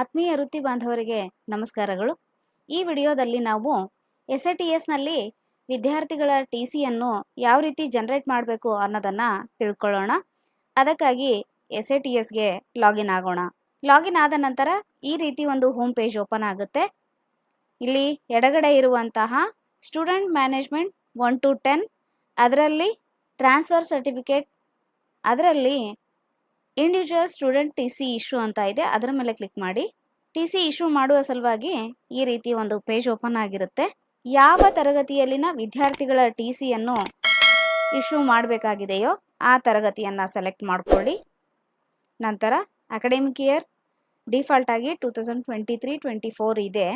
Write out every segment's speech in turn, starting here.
ಆತ್ಮೀಯ ವೃತ್ತಿ ಬಾಂಧವರಿಗೆ ನಮಸ್ಕಾರಗಳು. ಈ ವಿಡಿಯೋದಲ್ಲಿ ನಾವು ಎಸ್ ಎ ಟಿ ಎಸ್ನಲ್ಲಿ ವಿದ್ಯಾರ್ಥಿಗಳ ಟಿ ಸಿಯನ್ನು ಯಾವ ರೀತಿ ಜನರೇಟ್ ಮಾಡಬೇಕು ಅನ್ನೋದನ್ನು ತಿಳ್ಕೊಳ್ಳೋಣ. ಅದಕ್ಕಾಗಿ ಎಸ್ ಎ ಟಿ ಎಸ್ಗೆ ಲಾಗಿನ್ ಆಗೋಣ. ಲಾಗಿನ್ ಆದ ನಂತರ ಈ ರೀತಿ ಒಂದು ಹೋಮ್ ಪೇಜ್ ಓಪನ್ ಆಗುತ್ತೆ. ಇಲ್ಲಿ ಎಡಗಡೆ ಇರುವಂತಹ student management one two ten, ಅದರಲ್ಲಿ ಟ್ರಾನ್ಸ್ಫರ್ ಸರ್ಟಿಫಿಕೇಟ್, ಅದರಲ್ಲಿ individual student T C issue ಅಂತ ಇದೆ. ಅದರ ಮೇಲೆ ಕ್ಲಿಕ್ ಮಾಡಿ. ಟಿ ಸಿ ಇಶ್ಯೂ ಮಾಡುವ ಸಲುವಾಗಿ ಈ ರೀತಿ ಒಂದು ಪೇಜ್ ಓಪನ್ ಆಗಿರುತ್ತೆ. ಯಾವ ತರಗತಿಯಲ್ಲಿನ ವಿದ್ಯಾರ್ಥಿಗಳ ಟಿ ಸಿಯನ್ನು ಇಶ್ಯೂ ಮಾಡಬೇಕಾಗಿದೆಯೋ ಆ ತರಗತಿಯನ್ನು ಸೆಲೆಕ್ಟ್ ಮಾಡ್ಕೊಳ್ಳಿ. ನಂತರ ಅಕಾಡೆಮಿಕ್ ಇಯರ್ ಡಿಫಾಲ್ಟ್ ಆಗಿ two thousand twenty three twenty four ಇದೆ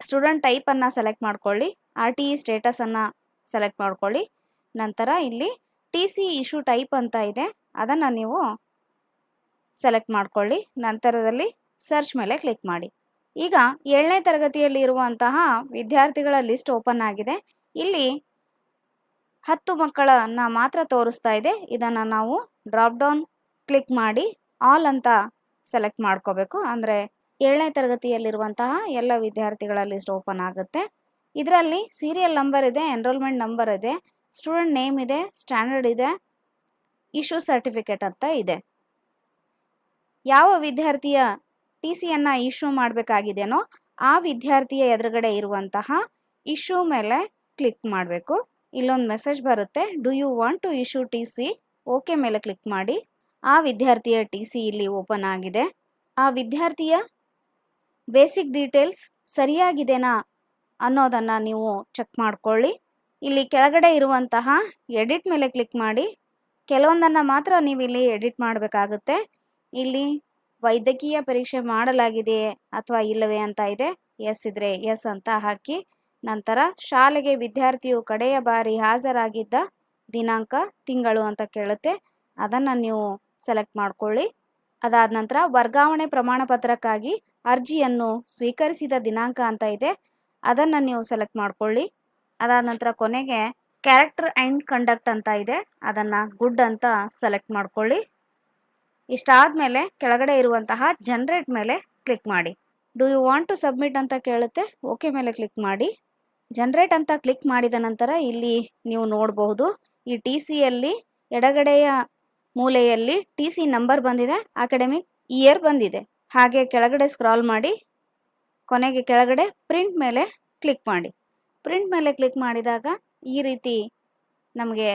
ಸ್ಟೂಡೆಂಟ್ ಟೈಪನ್ನು ಸೆಲೆಕ್ಟ್ ಮಾಡ್ಕೊಳ್ಳಿ ಆರ್ ಟಿ ಇ ಸ್ಟೇಟಸನ್ನು ಸೆಲೆಕ್ಟ್ ಮಾಡ್ಕೊಳ್ಳಿ. ನಂತರ ಇಲ್ಲಿ ಟಿ ಸಿ ಇಶ್ಯೂ ಟೈಪ್ ಅಂತ ಇದೆ. ಅದನ್ನು ನೀವು ಸೆಲೆಕ್ಟ್ ಮಾಡ್ಕೊಳ್ಳಿ. ನಂತರದಲ್ಲಿ ಸರ್ಚ್ ಮೇಲೆ ಕ್ಲಿಕ್ ಮಾಡಿ. ಈಗ ಏಳನೇ ತರಗತಿಯಲ್ಲಿ ಇರುವಂತಹ ವಿದ್ಯಾರ್ಥಿಗಳ ಲಿಸ್ಟ್ ಓಪನ್ ಆಗಿದೆ. ಇಲ್ಲಿ ಹತ್ತು ಮಕ್ಕಳನ್ನು ಮಾತ್ರ ತೋರಿಸ್ತಾ ಇದೆ. ಇದನ್ನು ನಾವು ಡ್ರಾಪ್ ಡೌನ್ ಕ್ಲಿಕ್ ಮಾಡಿ ಆಲ್ ಅಂತ ಸೆಲೆಕ್ಟ್ ಮಾಡ್ಕೋಬೇಕು. ಅಂದರೆ ಏಳನೇ ತರಗತಿಯಲ್ಲಿರುವಂತಹ ಎಲ್ಲ ವಿದ್ಯಾರ್ಥಿಗಳ ಲಿಸ್ಟ್ ಓಪನ್ ಆಗುತ್ತೆ. ಇದರಲ್ಲಿ ಸೀರಿಯಲ್ ನಂಬರ್ ಇದೆ ಎನ್ರೋಲ್ಮೆಂಟ್ ನಂಬರ್ ಇದೆ ಸ್ಟೂಡೆಂಟ್ ನೇಮ್ ಇದೆ ಸ್ಟ್ಯಾಂಡರ್ಡ್ ಇದೆ ಇಶ್ಯೂ ಸರ್ಟಿಫಿಕೇಟ್ ಅಂತ ಇದೆ. ಯಾವ ವಿದ್ಯಾರ್ಥಿಯ ಟಿ ಸಿಯನ್ನು ಇಶ್ಯೂ ಮಾಡಬೇಕಾಗಿದೆನೋ ಆ ವಿದ್ಯಾರ್ಥಿಯ ಎದುರುಗಡೆ ಇರುವಂತಹ ಇಶ್ಯೂ ಮೇಲೆ ಕ್ಲಿಕ್ ಮಾಡಬೇಕು. ಇಲ್ಲೊಂದು ಮೆಸೇಜ್ ಬರುತ್ತೆ do you want to issue T C okay ಮೇಲೆ ಕ್ಲಿಕ್ ಮಾಡಿ. ಆ ವಿದ್ಯಾರ್ಥಿಯ ಟಿ ಸಿ ಇಲ್ಲಿ ಓಪನ್ ಆಗಿದೆ. ಆ ವಿದ್ಯಾರ್ಥಿಯ ಬೇಸಿಕ್ ಡೀಟೇಲ್ಸ್ ಸರಿಯಾಗಿದೆನಾ ಅನ್ನೋದನ್ನು ನೀವು ಚೆಕ್ ಮಾಡ್ಕೊಳ್ಳಿ. ಇಲ್ಲಿ ಕೆಳಗಡೆ ಇರುವಂತಹ ಎಡಿಟ್ ಮೇಲೆ ಕ್ಲಿಕ್ ಮಾಡಿ. ಕೆಲವೊಂದನ್ನು ಮಾತ್ರ ನೀವು ಇಲ್ಲಿ ಎಡಿಟ್ ಮಾಡಬೇಕಾಗುತ್ತೆ. ಇಲ್ಲಿ ವೈದ್ಯಕೀಯ ಪರೀಕ್ಷೆ ಮಾಡಲಾಗಿದೆಯೇ ಅಥವಾ ಇಲ್ಲವೇ ಅಂತ ಇದೆ. ಎಸ್ ಇದ್ರೆ ಎಸ್ ಅಂತ ಹಾಕಿ ನಂತರ ಶಾಲೆಗೆ ವಿದ್ಯಾರ್ಥಿಯು ಕಡೆಯ ಬಾರಿ ಹಾಜರಾಗಿದ್ದ ದಿನಾಂಕ, ತಿಂಗಳು ಅಂತ ಕೇಳುತ್ತೆ. ಅದನ್ನು ನೀವು ಸೆಲೆಕ್ಟ್ ಮಾಡಿಕೊಳ್ಳಿ. ಅದಾದ ನಂತರ ವರ್ಗಾವಣೆ ಪ್ರಮಾಣ ಪತ್ರಕ್ಕಾಗಿ ಅರ್ಜಿಯನ್ನು ಸ್ವೀಕರಿಸಿದ ದಿನಾಂಕ ಅಂತ ಇದೆ. ಅದನ್ನು ನೀವು ಸೆಲೆಕ್ಟ್ ಮಾಡಿಕೊಳ್ಳಿ. ಅದಾದ ನಂತರ ಕೊನೆಗೆ ಕ್ಯಾರೆಕ್ಟರ್ ಆ್ಯಂಡ್ ಕಂಡಕ್ಟ್ ಅಂತ ಇದೆ. ಅದನ್ನು ಗುಡ್ ಅಂತ ಸೆಲೆಕ್ಟ್ ಮಾಡ್ಕೊಳ್ಳಿ. ಇಷ್ಟಾದಮೇಲೆ ಕೆಳಗಡೆ ಇರುವಂತಹ ಜನ್ರೇಟ್ ಮೇಲೆ ಕ್ಲಿಕ್ ಮಾಡಿ. Do you want to submit ಅಂತ ಕೇಳುತ್ತೆ? ಓಕೆ ಮೇಲೆ ಕ್ಲಿಕ್ ಮಾಡಿ. ಜನ್ರೇಟ್ ಅಂತ ಕ್ಲಿಕ್ ಮಾಡಿದ ನಂತರ ಇಲ್ಲಿ ನೀವು ನೋಡಬಹುದು, ಈ ಟಿ ಸಿಯಲ್ಲಿ ಎಡಗಡೆಯ ಮೂಲೆಯಲ್ಲಿ ಟಿ ಸಿ ನಂಬರ್ ಬಂದಿದೆ ಅಕಾಡೆಮಿಕ್ ಇಯರ್ ಬಂದಿದೆ. ಹಾಗೆ ಕೆಳಗಡೆ ಸ್ಕ್ರಾಲ್ ಮಾಡಿ, ಕೊನೆಗೆ ಕೆಳಗಡೆ ಪ್ರಿಂಟ್ ಮೇಲೆ ಕ್ಲಿಕ್ ಮಾಡಿ. ಪ್ರಿಂಟ್ ಮೇಲೆ ಕ್ಲಿಕ್ ಮಾಡಿದಾಗ ಈ ರೀತಿ ನಮಗೆ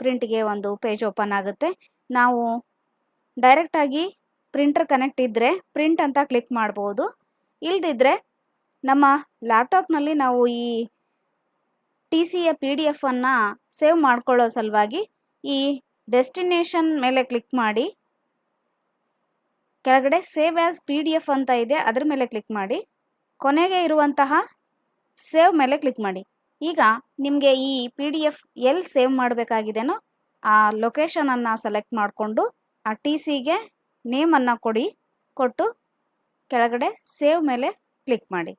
ಪ್ರಿಂಟ್ಗೆ ಒಂದು ಪೇಜ್ ಓಪನ್ ಆಗುತ್ತೆ. ನಾವು ಡೈರೆಕ್ಟಾಗಿ ಪ್ರಿಂಟರ್ ಕನೆಕ್ಟ್ ಇದ್ದರೆ ಪ್ರಿಂಟ್ ಅಂತ ಕ್ಲಿಕ್ ಮಾಡ್ಬೋದು. ಇಲ್ದಿದ್ರೆ ನಮ್ಮ ಲ್ಯಾಪ್ಟಾಪ್ನಲ್ಲಿ ನಾವು ಈ ಟಿ ಸಿಯ ಪಿ ಡಿ ಎಫನ್ನು ಸೇವ್ ಮಾಡ್ಕೊಳ್ಳೋ ಸಲುವಾಗಿ ಈ ಡೆಸ್ಟಿನೇಷನ್ ಮೇಲೆ ಕ್ಲಿಕ್ ಮಾಡಿ. ಕೆಳಗಡೆ save as P D F ಅಂತ ಇದೆ, ಅದ್ರ ಮೇಲೆ ಕ್ಲಿಕ್ ಮಾಡಿ. ಕೊನೆಗೆ ಇರುವಂತಹ ಸೇವ್ ಮೇಲೆ ಕ್ಲಿಕ್ ಮಾಡಿ. ಈಗ ನಿಮಗೆ ಈ ಪಿ ಡಿ ಎಫ್ ಎಲ್ಲಿ ಸೇವ್ ಮಾಡಬೇಕಾಗಿದೆನೋ ಆ ಲೊಕೇಶನನ್ನು ಸೆಲೆಕ್ಟ್ ಮಾಡಿಕೊಂಡು ಆ ಟಿ ಸಿಗೆ ನೇಮನ್ನು ಕೊಡಿ, ಕೊಟ್ಟು ಕೆಳಗಡೆ ಸೇವ್ ಮೇಲೆ ಕ್ಲಿಕ್ ಮಾಡಿ.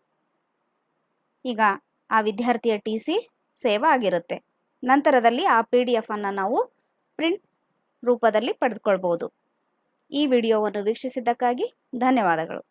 ಈಗ ಆ ವಿದ್ಯಾರ್ಥಿಯ ಟಿ ಸಿ ಸೇವ್ ಆಗಿರುತ್ತೆ. ನಂತರದಲ್ಲಿ ಆ ಪಿ ಡಿ ಎಫನ್ನು ನಾವು ಪ್ರಿಂಟ್ ರೂಪದಲ್ಲಿ ಪಡೆದುಕೊಳ್ಬೋದು ಈ ವಿಡಿಯೋವನ್ನು ವೀಕ್ಷಿಸಿದ್ದಕ್ಕಾಗಿ ಧನ್ಯವಾದಗಳು.